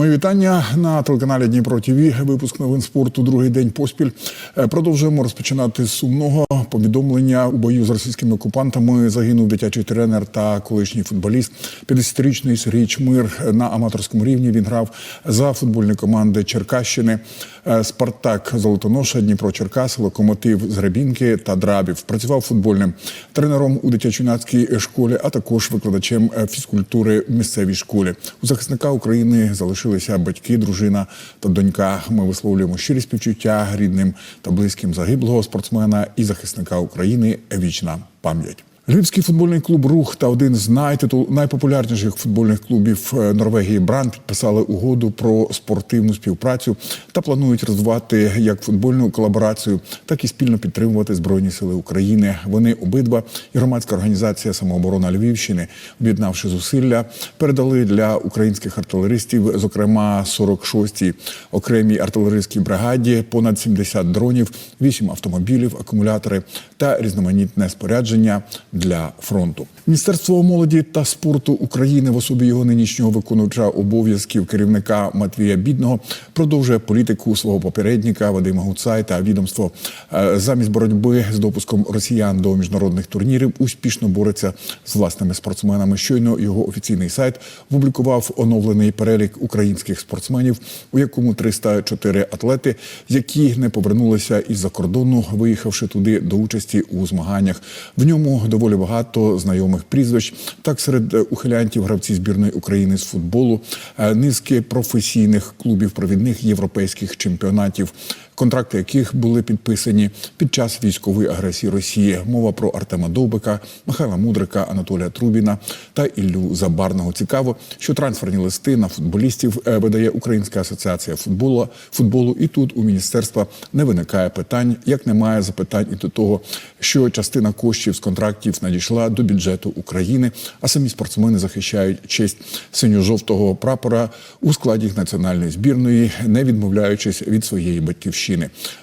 Мої вітання на телеканалі Дніпро ТВ. Випуск новин спорту. Другий день поспіль. Е, Продовжуємо розпочинати сумного повідомлення у бою з російськими окупантами. Загинув дитячий тренер та колишній футболіст. 50-річний Сергій Чмир на аматорському рівні. Він грав за футбольні команди Черкащини, е, Спартак Золотоноша, Дніпро Черкас, Локомотив з Гребінки та Драбів. Працював футбольним тренером у дитячо-юнацькій школі, а також викладачем фізкультури в місцевій школі. У захисника України залишилися батьки, дружина та донька. Ми висловлюємо щирі співчуття рідним та близьким загиблого спортсмена і захисника України. Вічна пам'ять. Львівський футбольний клуб Рух та один з найтитул найпопулярніших футбольних клубів е, Норвегії Бранд підписали угоду про спортивну співпрацю та планують розвивати як футбольну колаборацію, так і спільно підтримувати збройні сили України. Вони обидва і громадська організація самооборона Львівщини, об'єднавши зусилля, передали для українських артилеристів, зокрема 46-й окремій артилерійській бригаді, понад 70 дронів, 8 автомобілів, акумулятори та різноманітне спорядження для фронту. Міністерство молоді та спорту України в особі його нинішнього виконувача обов'язків керівника Матвія Бідного продовжує політику свого попередника Вадима Гуцай та відомство е, замість боротьби з допуском росіян до міжнародних турнірів успішно бореться з власними спортсменами. Щойно його офіційний сайт опублікував оновлений перелік українських спортсменів, у якому 304 атлети, які не повернулися із-за кордону, виїхавши туди до участі у змаганнях. В ньому доволі багато знайомих прізвищ. Так, серед е, ухилянтів гравці збірної України з футболу, е, низки професійних клубів провідних європейських чемпіонатів. Контракти яких були підписані під час військової агресії Росії. Мова про Артема Довбика, Михайла Мудрика, Анатолія Трубіна та Іллю Забарного. Цікаво, що трансферні листи на футболістів е, видає Українська асоціація футболу. Футболу, і тут у міністерства не виникає питань, як немає запитань і до того, що частина коштів з контрактів надійшла до бюджету України, а самі спортсмени захищають честь синьо-жовтого прапора у складі національної збірної, не відмовляючись від своєї батьківщини.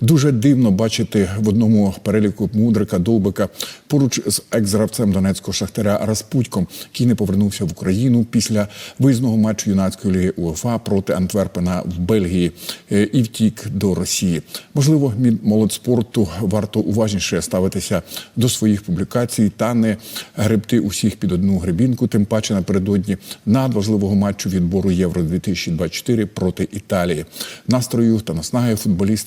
Дуже дивно бачити в одному переліку мудрика Довбика поруч з екс-гравцем Донецького шахтаря Распутьком, який не повернувся в Україну після виїзного матчу юнацької ліги УЄФА проти Антверпена в Бельгії е, і втік до Росії. Можливо, Мінмолодспорту варто уважніше ставитися до своїх публікацій та не гребти усіх під одну гребінку, тим паче напередодні надважливого матчу відбору Євро 2024 проти Італії. Настрою та наснаги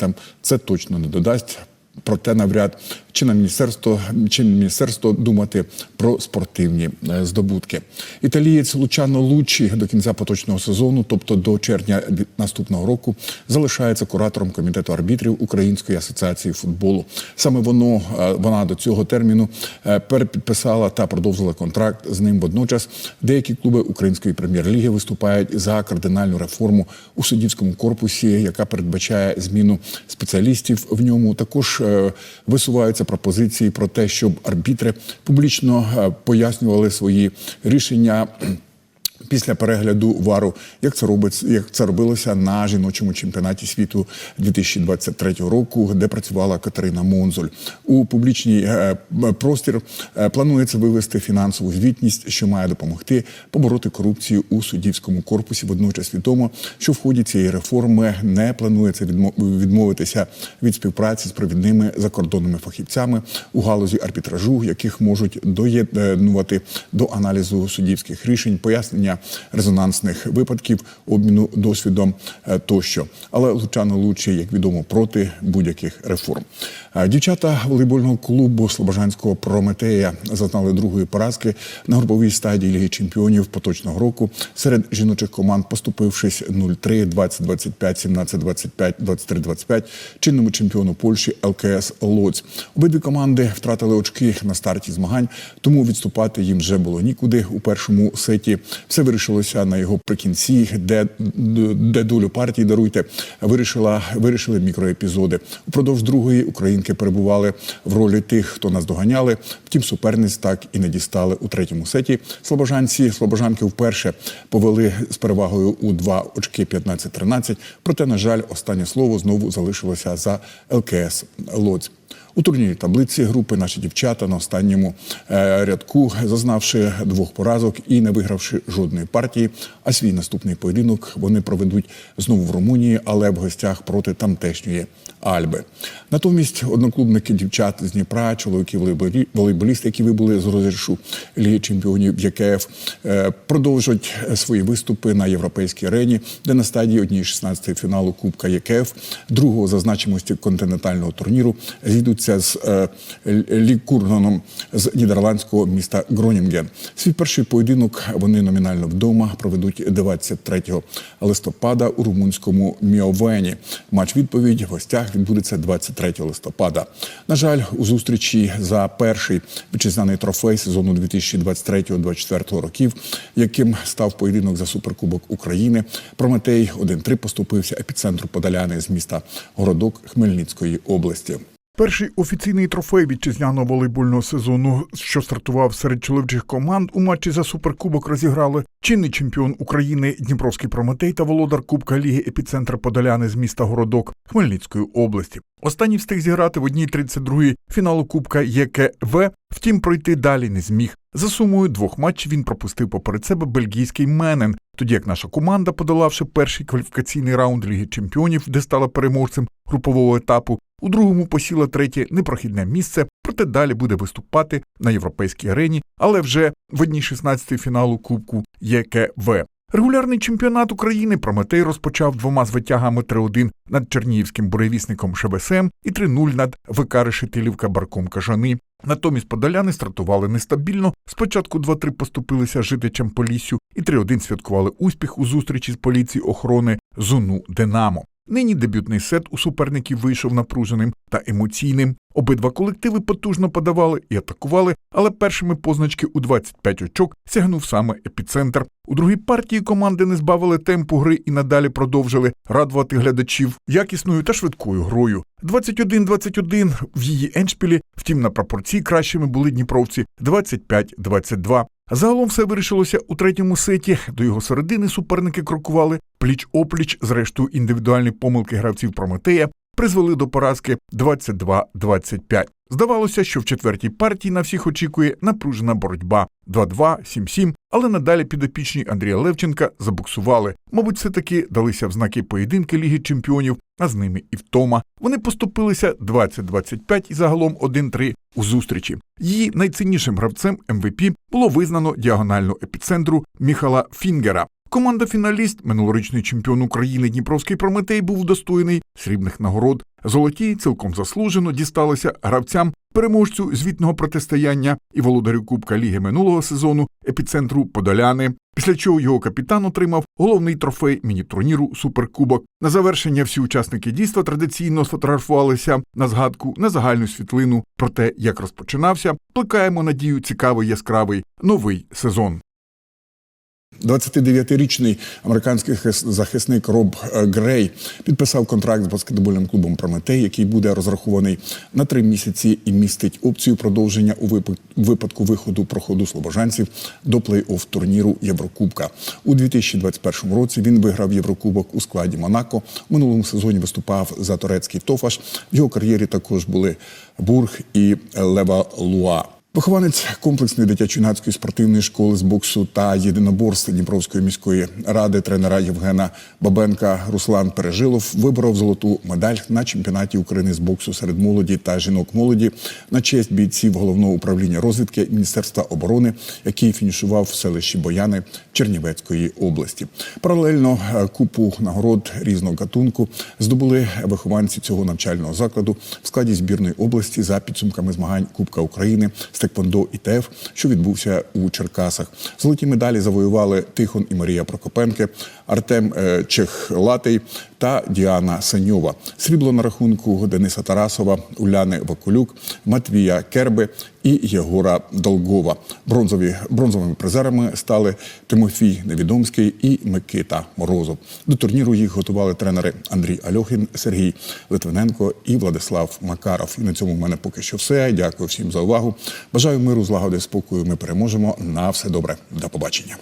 футболістам це точно не додасть. Проте навряд чи на міністерство чи міністерство думати про спортивні е, здобутки. Італієць Лучано Лучі до кінця поточного сезону, тобто до червня наступного року, залишається куратором комітету арбітрів Української асоціації футболу. Саме воно е, вона до цього терміну е, перепідписала та продовжила контракт з ним. Водночас деякі клуби української прем'єр-ліги виступають за кардинальну реформу у суддівському корпусі, яка передбачає зміну спеціалістів в ньому. Також висуваються пропозиції про те, щоб арбітри публічно пояснювали свої рішення. Після перегляду вару, як це робить, як це робилося на жіночому чемпіонаті світу 2023 року, де працювала Катерина Монзоль у публічній е, простір. е, Планується вивести фінансову звітність, що має допомогти побороти корупцію у суддівському корпусі. Водночас відомо, що в ході цієї реформи не планується відмо- відмовитися від співпраці з провідними закордонними фахівцями у галузі арбітражу, яких можуть доєднувати до аналізу суддівських рішень, пояснення резонансних випадків, обміну досвідом е, тощо. Але Лучано Лучі, як відомо, проти будь-яких реформ. Е, Дівчата волейбольного клубу Слобожанського Прометея зазнали другої поразки на груповій стадії Ліги Чемпіонів поточного року серед жіночих команд, поступившись 0-3, 20-25, 17-25, 23-25 чинному чемпіону Польщі ЛКС Лоць. Обидві команди втратили очки на старті змагань, тому відступати їм вже було нікуди у першому сеті. Все вирішилося на його прикінці, де, де долю партії даруйте, вирішила вирішили мікроепізоди. Упродовж другої українки перебували в ролі тих, хто нас доганяли. Втім, суперниць так і не дістали у третьому сеті. Слобожанці, слобожанки вперше повели з перевагою у два очки 15-13. Проте, на жаль, останнє слово знову залишилося за ЛКС Лодзь. У турнірі таблиці групи наші дівчата на останньому е, рядку, зазнавши двох поразок і не вигравши жодної партії. А свій наступний поєдинок вони проведуть знову в Румунії, але в гостях проти тамтешньої Альби. Натомість одноклубники дівчат з Дніпра, чоловіки волейболі- волейболісти, які вибули з розіграшу Ліги чемпіонів ЄКФ, е, продовжують свої виступи на європейській арені, де на стадії однієї 16 фіналу Кубка ЄКФ, другого за значимості континентального турніру, зійдуться з е, Л- Лікурганом з нідерландського міста Гронінген. Свій перший поєдинок вони номінально вдома проведуть 23 листопада у румунському Міовені. Матч відповідь в гостях відбудеться 23 листопада. На жаль, у зустрічі за перший вітчизняний трофей сезону 2023-2024 років, яким став поєдинок за суперкубок України. Прометей 1-3 поступився епіцентру Подоляни з міста Городок Хмельницької області. Перший офіційний трофей вітчизняного волейбольного сезону, що стартував серед чоловічих команд, у матчі за суперкубок розіграли чинний чемпіон України Дніпровський Прометей та володар Кубка Ліги епіцентр Подоляни з міста Городок Хмельницької області. Останній встиг зіграти в одній 32-ї фіналу Кубка ЄКВ, втім пройти далі не зміг. За сумою двох матчів він пропустив поперед себе бельгійський Менен, тоді як наша команда, подолавши перший кваліфікаційний раунд Ліги Чемпіонів, де стала переможцем групового етапу, у другому посіла третє непрохідне місце, проте далі буде виступати на європейській арені, але вже в одній 16 фіналу Кубку ЄКВ. Регулярний чемпіонат України Прометей розпочав двома звитягами 3-1 над чернігівським буревісником ШВСМ і 3-0 над ВК Решетилівка Барком Кажани. Натомість подоляни стартували нестабільно. Спочатку 2-3 поступилися житичам Поліссю і 3-1 святкували успіх у зустрічі з поліції охорони Зуну Динамо. Нині дебютний сет у суперників вийшов напруженим та емоційним. Обидва колективи потужно подавали і атакували, але першими позначки у 25 очок сягнув саме епіцентр. У другій партії команди не збавили темпу гри і надалі продовжили радувати глядачів якісною та швидкою грою. 21-21 в її еншпілі, втім на пропорції кращими були дніпровці 25-22. Загалом все вирішилося у третьому сеті. До його середини суперники крокували пліч-опліч. Зрештою, індивідуальні помилки гравців Прометея призвели до поразки 22-25. Здавалося, що в четвертій партії на всіх очікує напружена боротьба 2-2, 7-7, але надалі підопічні Андрія Левченка забуксували. Мабуть, все-таки далися в знаки поєдинки Ліги Чемпіонів, а з ними і втома. Вони поступилися 20-25 і загалом 1-3 у зустрічі. Її найціннішим гравцем МВП було визнано діагональну епіцентру Міхала Фінгера. Команда фіналіст, минулорічний чемпіон України Дніпровський Прометей, був удостоєний срібних нагород. Золоті цілком заслужено дісталися гравцям переможцю звітного протистояння і володарю Кубка Ліги минулого сезону епіцентру Подоляни. Після чого його капітан отримав головний трофей міні-турніру Суперкубок. На завершення всі учасники дійства традиційно сфотографувалися на згадку на загальну світлину про те, як розпочинався. Плекаємо надію цікавий яскравий новий сезон. 29-річний американський хис- захисник Роб е, Грей підписав контракт з баскетбольним клубом Прометей, який буде розрахований на три місяці і містить опцію продовження у випадку виходу проходу слобожанців до плей-офф турніру Єврокубка. У 2021 році він виграв Єврокубок у складі Монако. У минулому сезоні виступав за турецький Тофаш. В його кар'єрі також були Бург і Лева Луа. Вихованець комплексної дитячо-юнацької спортивної школи з боксу та єдиноборств Дніпровської міської ради тренера Євгена Бабенка Руслан Пережилов виборов золоту медаль на чемпіонаті України з боксу серед молоді та жінок молоді на честь бійців головного управління розвідки Міністерства оборони, який фінішував в селищі Бояни Чернівецької області. Паралельно е, купу нагород різного гатунку здобули вихованці цього навчального закладу в складі збірної області за підсумками змагань Кубка України з і ІТФ, що відбувся у Черкасах. Золоті медалі завоювали Тихон і Марія Прокопенки, Артем е, Чехлатий та Діана Сеньова. Срібло на рахунку Дениса Тарасова, Уляни Вакулюк, Матвія Керби і Єгора Долгова. Бронзові бронзовими призерами стали Тимофій Невідомський і Микита Морозов. До турніру їх готували тренери Андрій Альохін, Сергій Литвиненко і Владислав Макаров. І на цьому в мене поки що все. Дякую всім за увагу. Бажаю миру, злагоди, спокою. Ми переможемо. На все добре. До побачення.